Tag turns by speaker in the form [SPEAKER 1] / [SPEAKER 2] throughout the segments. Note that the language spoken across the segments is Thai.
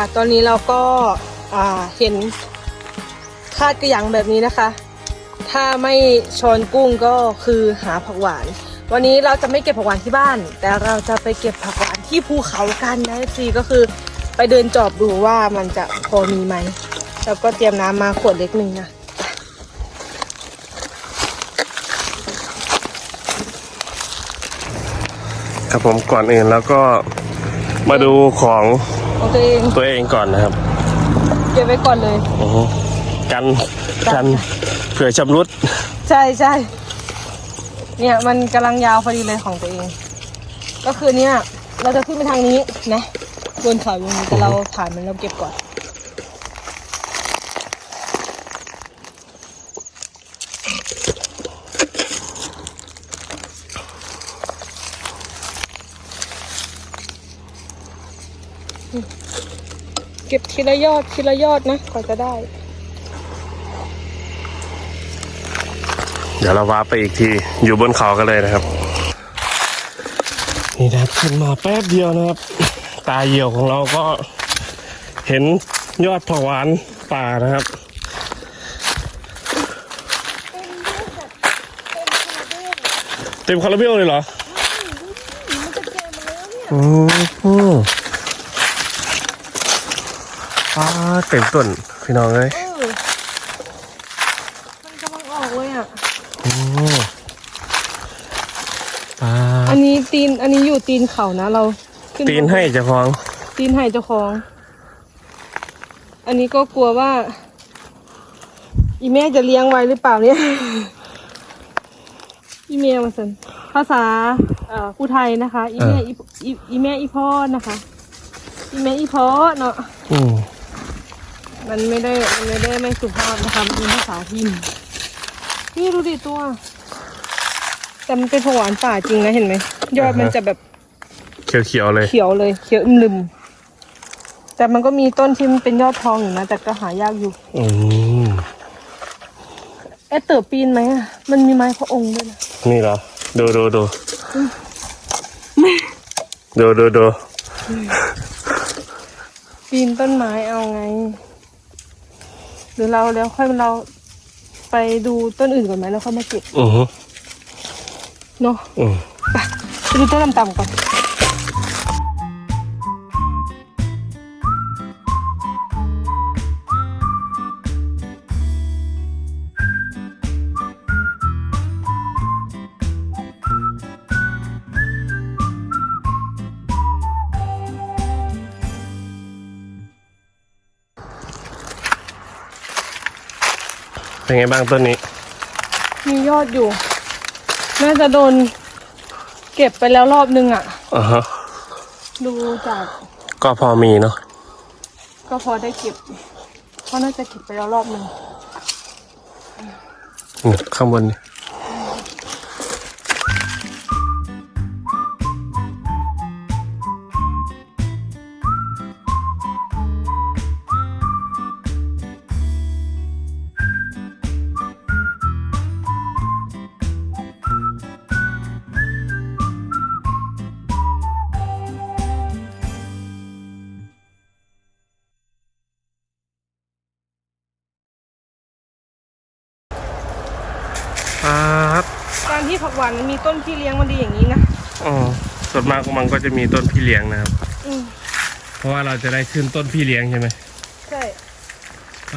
[SPEAKER 1] ค่ะ ตอนนี้เราก็าเห็นคาดกระยังแบบนี้นะคะ ถ้าไม่ชอนกุ้งก็คือหาผักหวาน วันนี้เราจะไม่เก็บผักหวานที่บ้าน แต่เราจะไปเก็บผักหวานที่ภูเขากันนะซีก็คือไปเดินจอบดูว่ามันจะพอมีไหม แล้วก็เตรียมน้ำมาขวดเล็กหนึ่งนะ
[SPEAKER 2] ครับผมก่อนอื่นแล้วก็มาดูของ
[SPEAKER 1] ของตัวเอง
[SPEAKER 2] ตัวเองก่อนนะครับ
[SPEAKER 1] เก็บไว้ก่อนเลย
[SPEAKER 2] อือฮึกันกันเผื่อชำรุด
[SPEAKER 1] ใช่ใช่เนี่ยมันกำลังยาวพอดีเลยของตัวเอง ก็คือเนี่ยเราจะขึ้นไปทางนี้นะบนเขาอย่างนี้แต่เราผ่านมันเราเก็บก่อน เก็บทีละยอดทีละยอดนะกว่าจะได้
[SPEAKER 2] เดี๋ยวเราว้าไปอีกทีอยู่บนเขากันเลยนะครับ นี่นะครับขึ้นมาแป๊บเดียวนะครับ ตาเหี่ยวของเราก็เห็นยอดผักหวานป่านะครับเต็มคาราเบลเลยเหรอ อืมอืม ป้าเต็มต้นพี่น้องเลย
[SPEAKER 1] เออมันกำลังออกเลยอะ
[SPEAKER 2] โอ้ปลา
[SPEAKER 1] อันนี้ตีนอันนี้อยู่ตีนเขานะเราขึ้น
[SPEAKER 2] ตีนให้เจ้าของ
[SPEAKER 1] ตีนให้เจ้าของ อันนี้ก็กลัวว่า อีแม่จะเลี้ยงไว้หรือเปล่าเนี่ย อีเมลมาสันภาษาเอ่อผู้ไทยนะคะ อีแม่อีอีอีแม่อีพ่อนะคะ อีแม่อีพ่อเนาะ
[SPEAKER 2] อืม
[SPEAKER 1] มันไม่ได้มันไม่ได้ไม่สุภาพนะคะมันเป็นภาษาทินนี่ดูดิตัว แต่มันเป็นผักหวานป่าจริงนะเห็นไหมยอดมันจะแบบ
[SPEAKER 2] เขียวๆเลย
[SPEAKER 1] เขียวเลยเขียวอึมลืมแต่มันก็มีต้นที่มันเป็นยอดทองอยู่นะแต่ก็หายากอยู่
[SPEAKER 2] อืม
[SPEAKER 1] เอะเต๋อปีนไหมอะมันมีไม้พระองค์ด้วยนะ
[SPEAKER 2] นี่เหรอ ดูดูดูดูดูดู
[SPEAKER 1] ปีนต้นไม้เอาไง หรือเราแล้วค่อยเราไปดูต้นอื่นก่อนไหมแล้วค่อยมาเก็บ
[SPEAKER 2] อือฮึ
[SPEAKER 1] เนาะ
[SPEAKER 2] อืม
[SPEAKER 1] ไปดูต้นต่ำๆก่อน
[SPEAKER 2] เป็นไงบ้างต้นนี้
[SPEAKER 1] มียอดอยู่ น่าจะโดน เก็บไปแล้วรอบนึงอะ
[SPEAKER 2] อ่าฮะ
[SPEAKER 1] ดูจาก
[SPEAKER 2] ก็พอมีเนาะ
[SPEAKER 1] ก็พอได้เก็บเพราะน่าจะเก็บไปแล้วรอบนึง
[SPEAKER 2] อืมข้างบนนี่
[SPEAKER 1] หวานมันมีต้นพี่เลี้ยงมันดีอย่างนี้นะ
[SPEAKER 2] อ๋อส่วนมากมันก็จะมีต้นพี่เลี้ยงนะครับ
[SPEAKER 1] อืม
[SPEAKER 2] เพราะว่าเราจะได้ขึ้นต้นพี่เลี้ยงใช่ไหม
[SPEAKER 1] ใช่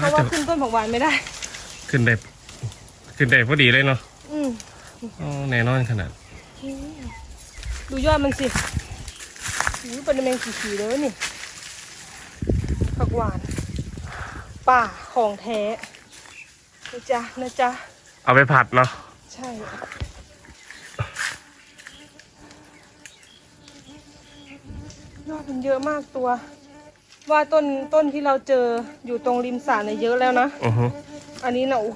[SPEAKER 1] เพ
[SPEAKER 2] ว่า
[SPEAKER 1] ราะว่า
[SPEAKER 2] จะ
[SPEAKER 1] ขึ้นต้นผักหวานไม่ได้
[SPEAKER 2] ขึ้นได้ขึ้นได้พอดีเลยเนาะ
[SPEAKER 1] อืม
[SPEAKER 2] อ๋อแน่นอนขนาด
[SPEAKER 1] ดูยอดมันสิหูเป็นแมงสีๆเลยนี่ผักหวาน ป่าของแท้นะจ๊ะนะจ๊ะ
[SPEAKER 2] เอาไปผัดเนาะ
[SPEAKER 1] ใช่ ยอดมันเยอะมากตัว ว่าต้นต้นที่เราเจออยู่ตรงริมสระเนี่ยเยอะแล้วนะ
[SPEAKER 2] อือฮึ
[SPEAKER 1] อันนี้นะอู้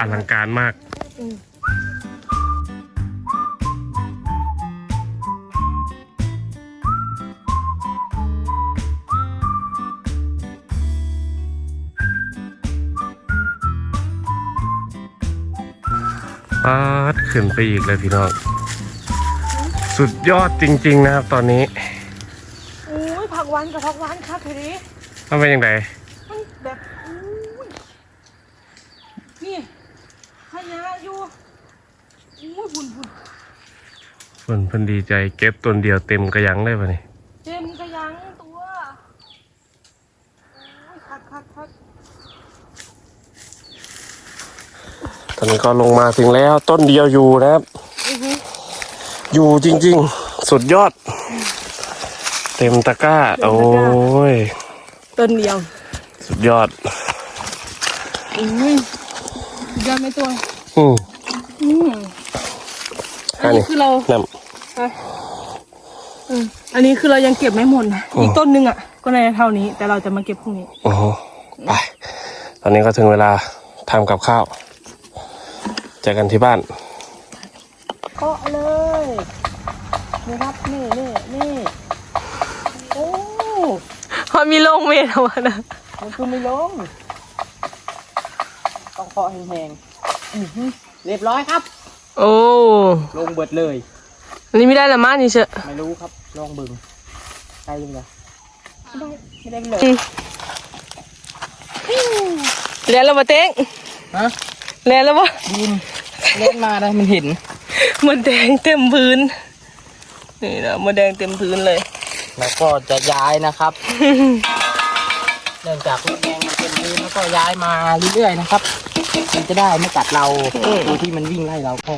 [SPEAKER 2] อลังการมาก
[SPEAKER 1] อืม
[SPEAKER 2] ปาดขึ้นไปอีกเลยพี่น้อง สุดยอดจริง ๆ นะครับ ตอนนี้
[SPEAKER 1] อุ้ยผักหวานกับผักหวานครับทีนี้
[SPEAKER 2] มันเป็นยังไง
[SPEAKER 1] มันแบบอุ้ยนี่ขยะอยู่อุ้ยบุญบุญ
[SPEAKER 2] เพิ่นเพิ่นดีใจเก็บต้นเดียวเต็มกระยังได้ปะนี่
[SPEAKER 1] เต็มกระยังตัวโอ้ยคักคักคัก
[SPEAKER 2] ตอนนี้ก็ลงมาถึงแล้วต้นเดียวอยู่นะครับ
[SPEAKER 1] อือฮึ
[SPEAKER 2] อยู่จริง ๆ สุดยอด เต็มตะกร้า โอ้ย
[SPEAKER 1] ต้นเดียว
[SPEAKER 2] สุดยอด
[SPEAKER 1] อุ้ยสุดยอดไหมตัว
[SPEAKER 2] อืม
[SPEAKER 1] อืมอั
[SPEAKER 2] อั
[SPEAKER 1] น
[SPEAKER 2] นนี้
[SPEAKER 1] นี้คือเรา
[SPEAKER 2] น้
[SPEAKER 1] ไปอืมอันนี้คือเรายังเก็บไม่หมดนะอีกต้นหนึงอะ ก็ในเท่านี้ แต่เราจะมาเก็บพรุ่งนี้ำ
[SPEAKER 2] โอ้โหไปตอนนี้ก็ถึงเวลาทำกับข้าวเจอกันที่บ้าน
[SPEAKER 1] เคาะเลยนี่ครับ นี่นี่นี่โอ้พอ มีลงเมทวะนะ
[SPEAKER 3] มันคือไม่ลง ต้องเคาะแห้งๆอื้อหือเรียบร้อยครับ
[SPEAKER 1] โอ้
[SPEAKER 3] ลงเบิดเลย
[SPEAKER 1] อันนี้ไม่ได้ละมั้งนี่เชอะ
[SPEAKER 3] ไม่รู้ครับ ลองเบึงใกล้ยังไงไม่ได้ไม่ได้เลย
[SPEAKER 1] แล้วเรามาเต้ง
[SPEAKER 3] ฮะ
[SPEAKER 1] แล้วแล้ววะ
[SPEAKER 3] ยินเล่นมาได้มันเห็น
[SPEAKER 1] มันแดงเต็มพื้น นี่นะมันแดงเต็มพื้นเลย
[SPEAKER 3] แล้วก็จะย้ายนะครับ เนื่องจากลูกแมงมันเป็นพื้นแล้วก็ย้ายมาเรื่อยๆนะครับ มันจะได้ไม่กัดเรา
[SPEAKER 1] อืม
[SPEAKER 3] ตัวที่มันวิ่งไล่เราก็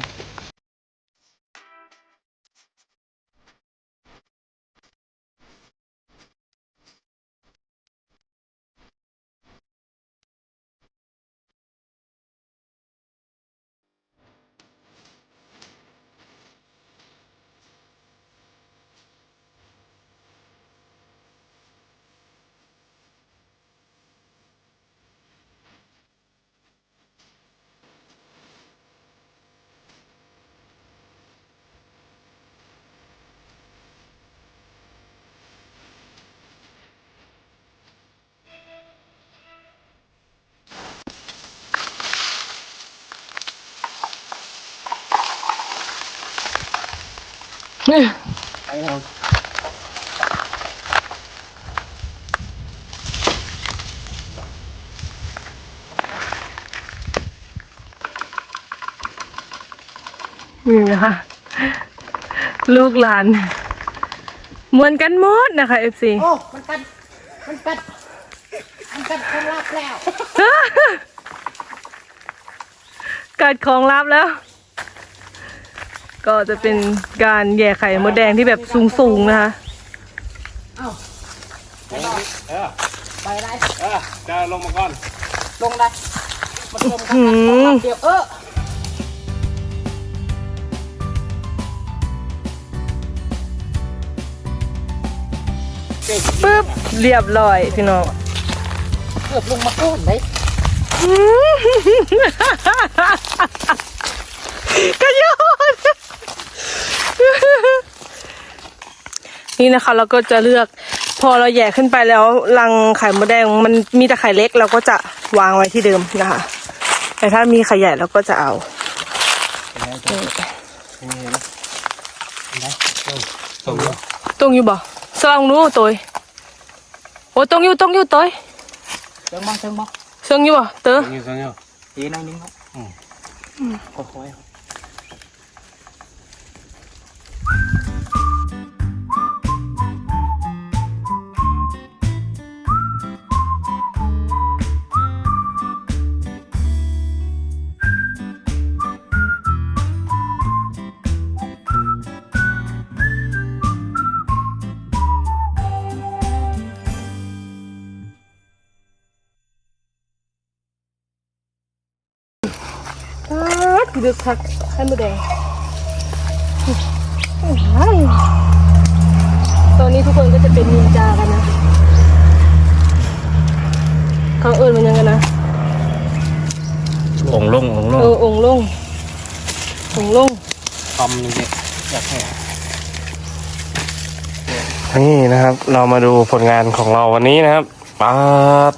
[SPEAKER 3] ไปเรา
[SPEAKER 1] นี่นะคะ ลูกหลานเหมือนกันหมดนะคะ FC
[SPEAKER 3] โอ้ มันกัด มันกัด มันกัดคนรักแล้ว
[SPEAKER 1] กัดของลับแล้ว ก็จะเป็นการแย่ไข่มดแดงที่แบบสูงๆนะคะ
[SPEAKER 3] เอ้าไปต่อ
[SPEAKER 2] เออ
[SPEAKER 3] ไปอะไร
[SPEAKER 2] เออจะลงมาก่อน
[SPEAKER 3] ลงได้มันลงกัน
[SPEAKER 1] หืม
[SPEAKER 3] เดียวเออ
[SPEAKER 1] ปึ๊บเรียบร้อยพี่น้อง
[SPEAKER 3] เกือบลงมาโค่นเลย
[SPEAKER 1] กระโยน นี่นะคะเราก็จะเลือกพอเราแย่ขึ้นไปแล้วรังไข่มดแดงมันมีแต่ไข่เล็กเราก็จะวางไว้ที่เดิมนะคะ แต่ถ้ามีไข่ใหญ่เราก็จะเอาตรงอยู่บ่สลองรู้ตัวโอ้ตรงอยู่ตรงอยู่ตัว
[SPEAKER 3] เชิงบ้างเชิงบ้าง
[SPEAKER 1] เชิงอยู่บ่เต๋อ
[SPEAKER 2] นี่ซะเนี่ย
[SPEAKER 3] ทีหน่อยนึงครับค่อยๆ
[SPEAKER 1] คือดึกคักไข่มดแดงตอนนี้ทุกคนก็จะเป็นนินจากันนะ เขาเอิญมันยังกันนะ
[SPEAKER 2] องค์ลงองค์ลง
[SPEAKER 1] เออองค์ลงองค์ลง
[SPEAKER 3] คอมนี่เนี่ยอยากให้
[SPEAKER 2] นี่นะครับ เรามาดูผลงานของเราวันนี้นะครับปาด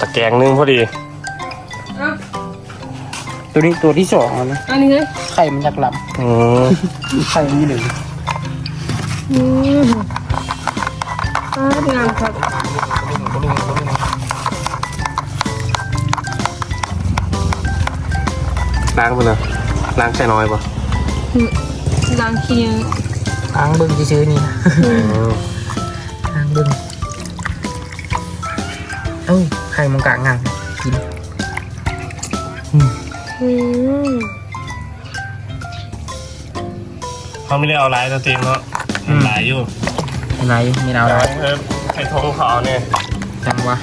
[SPEAKER 2] ตะแกรงนึงพอดี
[SPEAKER 1] อะ
[SPEAKER 3] ตัวนี้ตัวที่สองแล้วนะ
[SPEAKER 1] อันนี้เลย
[SPEAKER 3] ไข่มันอยากหลับ
[SPEAKER 2] อืม
[SPEAKER 3] ไข่มีหนึ่ง
[SPEAKER 1] อืมอ่างามครับ
[SPEAKER 2] ล้างไปเลยล้างใส่น้อยปะ
[SPEAKER 1] ล้างขี้
[SPEAKER 3] อ้างบึ้งซื้อๆนี่นะอ้างบึ้งเอ้าไข่มังกะงามกิน
[SPEAKER 1] อืม
[SPEAKER 2] เขาไม่ได้เอาลายตัวเต็มเนาะลายอยู่
[SPEAKER 3] อะไรไม่เอาอะไร
[SPEAKER 2] เออไข่ทงเขาเอาเนี่ย
[SPEAKER 3] จังวะ